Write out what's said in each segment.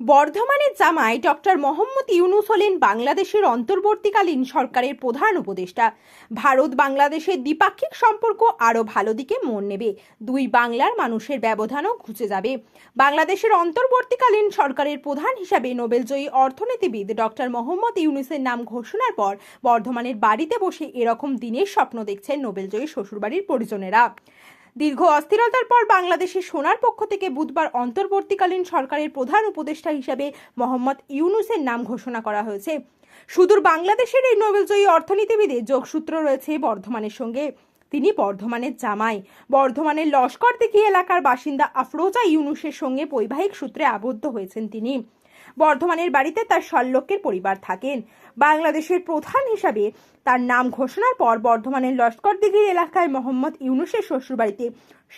বর্ধমানের জামায় ডক্টর মোহাম্মদ ইউনুস হলেন বাংলাদেশের অন্তর্বর্তীকালীন সরকারের প্রধান উপদেষ্টা। ভারত বাংলাদেশের দ্বিপাক্ষিক সম্পর্ক আরও ভালো দিকে মোড় নেবে। দুই বাংলার মানুষের ব্যবধানও ঘুচে যাবে। বাংলাদেশের অন্তর্বর্তীকালীন সরকারের প্রধান হিসাবে নোবেলজয়ী অর্থনীতিবিদ ডক্টর মোহাম্মদ ইউনুসের নাম ঘোষণার পর বর্ধমানের বাড়িতে বসে এরকম দিনের স্বপ্ন দেখছেন নোবেলজয়ী শ্বশুরবাড়ির পরিজনেরা। দীর্ঘ অস্থিরতার পর বাংলাদেশের সোনার পক্ষ থেকে বুধবার অন্তর্বর্তীকালীন সরকারের প্রধান উপদেষ্টা হিসেবে মোহাম্মদ ইউনুসের নাম ঘোষণা করা হয়েছে। সুদূর বাংলাদেশের এই নোবেলজয়ী অর্থনীতিবিদের যোগসূত্র রয়েছে বর্ধমানের সঙ্গে। তিনি বর্ধমানের জামাই। বর্ধমানের লস্করদিঘি এলাকার বাসিন্দা আফরোজা ইউনুসের সঙ্গে বৈবাহিক সূত্রে আবদ্ধ হয়েছেন তিনি। বর্ধমানের বাড়িতে তার শল্যকের পরিবার থাকেন। বাংলাদেশের প্রধান হিসাবে তার নাম ঘোষণার পর বর্ধমানের লস্কর দিঘির এলাকায় মোহাম্মদ ইউনুসের শ্বশুরবাড়িতে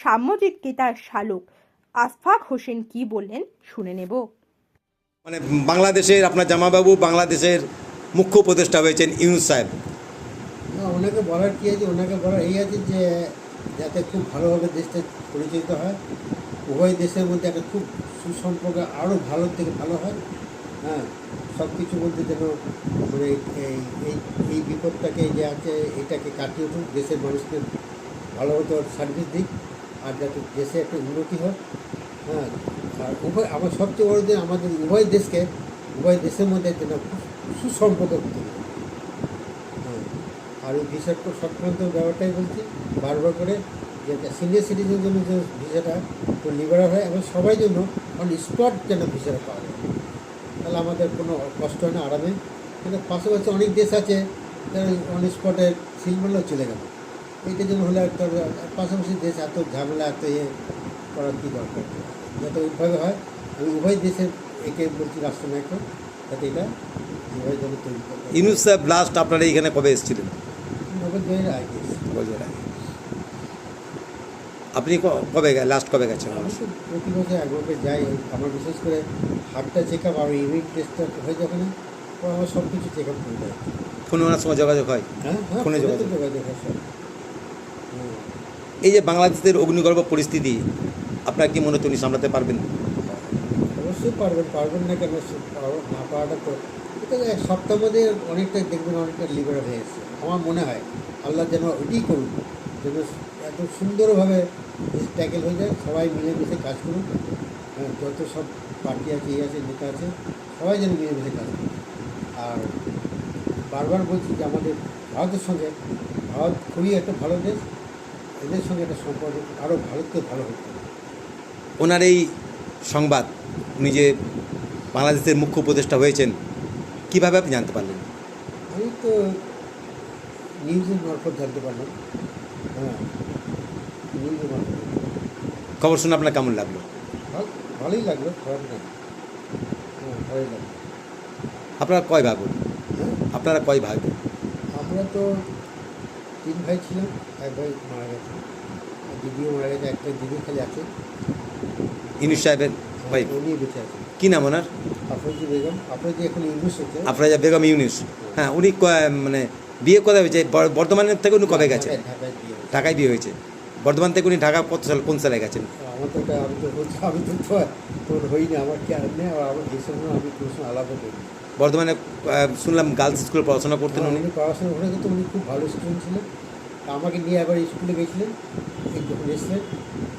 সাম্যজিৎকে তার শালক আশফাক হোসেন কি বললেন শুনে নেব। মানে বাংলাদেশের আপনার জামাবাবু বাংলাদেশের মুখ্য উপদেষ্টা হয়েছেন ইউনুস সাহেব। না ওনাকে বলার কী আছে? ওনাকে বলার এই আছে যে যাতে খুব ভালোভাবে দেশটা পরিচালিত হয়। উভয় দেশের মধ্যে একটা খুব সুসম্পর্ক আরও ভালো থেকে ভালো হয় হ্যাঁ সব কিছুর মধ্যে যেন মানে এই এই এই বিপদটাকে যে আছে, এটাকে কাটিয়ে উঠুক, দেশের মানুষকে ভালো মতো সার্ভিস দিক, আর যাতে দেশে একটা উন্নতি হোক হ্যাঁ আর উভয়, আমার সবচেয়ে বড় যে আমাদের উভয় দেশকে, উভয় দেশের মধ্যে যেন সুসম্পর্ক তৈরি হয়। হ্যাঁ আর ওই ভিসা সংক্রান্ত ব্যাপারটাই বলছি, বারবার করে যে সিনিয়র সিটিজেনের জন্য যে ভিসাটা তো লিবারাল হয় এবং সবাই জন্য অন স্পট যেন ভিসাটা পাওয়া যায়। তাহলে আমাদের কোনো কষ্ট হয় না আরামে। কিন্তু পাশাপাশি অনেক দেশ আছে যারা অন স্পটে সিল মারলেও চলে গেল। এইটা জন্য হলে একটা পাশাপাশি দেশ এত ঝামেলা এত ইয়ে করার কী দরকার? যাতে ওইভাবে হয় আমি উভয় দেশের একে বলছি রাষ্ট্রনায়ক যাতে এটা উভয় দলে তৈরি করতে ইউনুস সাহেব লাস্ট আপনারা এইখানে কবে এসেছিলেন? নবদ্বীপের আগে। বছর আগে। আপনি কবে লাস্ট কবে গেছেন? প্রতি বছর এক যাই আমার বিশেষ করে হার্টটা চেক আপ আর ইউনিট টেস্টটা হয়ে যখন আমার সব কিছু চেক আপ করে দেয়। ফোনে ওনার সঙ্গে যোগাযোগ হয়? হ্যাঁ হ্যাঁ ফোনে যোগাযোগ। যোগাযোগ হয় এই যে বাংলাদেশের অগ্নিগর্ভ পরিস্থিতি আপনার কি মনে হচ্ছে উনি সামলাতে পারবেন? অবশ্যই পারবেন পারবেন না কেন? না পারাটা তো এটা এক সপ্তাহ মধ্যে অনেকটা দেখবেন অনেকটা লিবারেল হয়ে এসেছে আমার মনে হয় আল্লাহ যেন ওইটাই করুন যেন এত সুন্দরভাবে ট্যাকেল হয়ে যায়। সবাই মিলেমিশে কাজ করুন হ্যাঁ, যত সব পার্টি আছে ইয়ে আছে নেতা আছে সবাই যেন মিলেমিশে কাজ করুন আর বারবার বলছি যে আমাদের ভারতের সঙ্গে ভারত খুবই একটা ভালো দেশ। এদের সঙ্গে একটা সম্পর্ক আরও ভারতকে ভালো হতে ওনার এই সংবাদ উনি যে বাংলাদেশের মুখ্য উপদেষ্টা হয়েছেন কীভাবে আপনি জানতে পারলেন? আমি তো নিউজের মারফত জানতে পারলাম। হ্যাঁ খবর শুনে আপনার কেমন লাগল? ভালো ভালোই লাগল খারাপ না। হ্যাঁ ভালোই লাগল। আপনারা কয় ভাগ বোন? হ্যাঁ? আপনারা কয় ভাগ আমরা তো তিন ভাই ছিলাম এক ভাই মারা গেছে। দিদিও মারা গেছে একটা দিদি খালি আছে। ইউনুস সাহেবের ভাই? উনি বেঁচে আছে। কী নাম ওনার? আফরোজি বেগম। আফরোজি এখন ইংলিশ হচ্ছে। আফরাজা বেগম ইউনুস। হ্যাঁ। উনি ক- মানে বিয়ে কোথায় হয়েছে? বর্ধমানের থেকে উনি কবে গেছে? ঢাকায় বিয়ে হয়েছে। বর্ধমান থেকে উনি ঢাকা কত সাল কোন সালে গেছেন? আমার তো আমি তো আমি তো তোর হইনি আমার কি আর নেই আমার এই সময় আমি সময় আলাপও করি বর্ধমানে শুনলাম গার্লস স্কুলে পড়াশোনা করতেন হ্যাঁ, উনি। পড়াশোনা ওখানে কিন্তু উনি খুব ভালো স্টুডেন্ট ছিলেন। তা আমাকে নিয়ে একবার স্কুলে গেছিলেন যখন এসলেন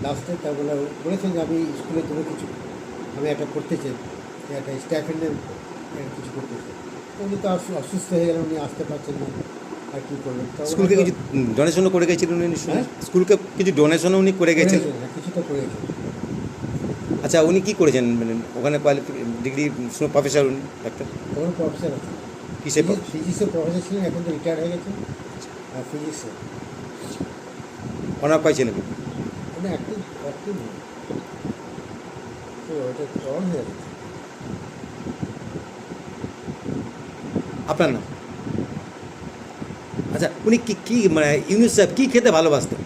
লাস্টে তা বলে বলেছেন যে আমি স্কুলে কোনো কিছু আমি একটা করতে চাই একটা স্টাইফেন্ডের কিছু করতে চাই। উনি তো অসু- অসুস্থ হয়ে গেলেন উনি আসতে পারছেন না। আর কী করবেন স্কুলকে কিছু ডোনেশনও করে গেছিলেন উনি? হ্যাঁ? স্কুলকে কিছু ডোনেশনও উনি করে গেছেন? করেছেন, হ্যাঁ, আচ্ছা উনি কি করেছেন? মানে ওখানে ডিগ্রি প্রফেসর উনি ডাক্তার প্রফেসর আছে। কিসে প্রফেসর ছিলেন এখন তো রিটায়ার হয়ে গেছেন। আর ফিজিক্সে ওনার কয় ছেলে মেয়ে? মানে তো ওটা অন হয়ে গেছে। আপনার নাম? আচ্ছা উনি কি কি মানে ইউনুস সাহেব কী খেতে ভালোবাসতেন?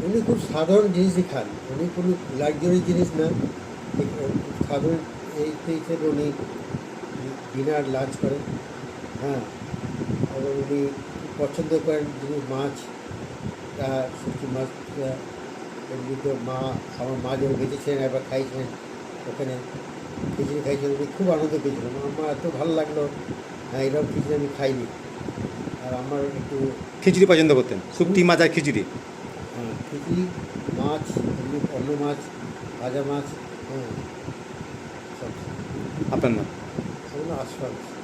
উনি খুব সাধারণ জিনিসই খান। উনি কোনো লাক্সারি জিনিস না। সাধারণ এই হিসেবে উনি ডিনার লাঞ্চ করেন। হ্যাঁ। এবং উনি পছন্দ করেন যিনি মাছ। শুটকি মাছ আহ, মা আমার মা যখন বেঁচেছিলেন একবার খাইছিলেন ওখানে। খিচুড়ি খাইছিলাম উনি খুব আনন্দ পেয়েছিলাম আমার এত ভালো লাগল। হ্যাঁ এরকম খিচুড়ি আমি খাইনি। আর আমার একটু খিচুড়ি পছন্দ করতেন। শুক্তি মাছ আর খিচুড়ি। হ্যাঁ, খিচুড়ি মাছ অন্য মাছ ভাজা মাছ হ্যাঁ সব। আপনার নাম? আসবে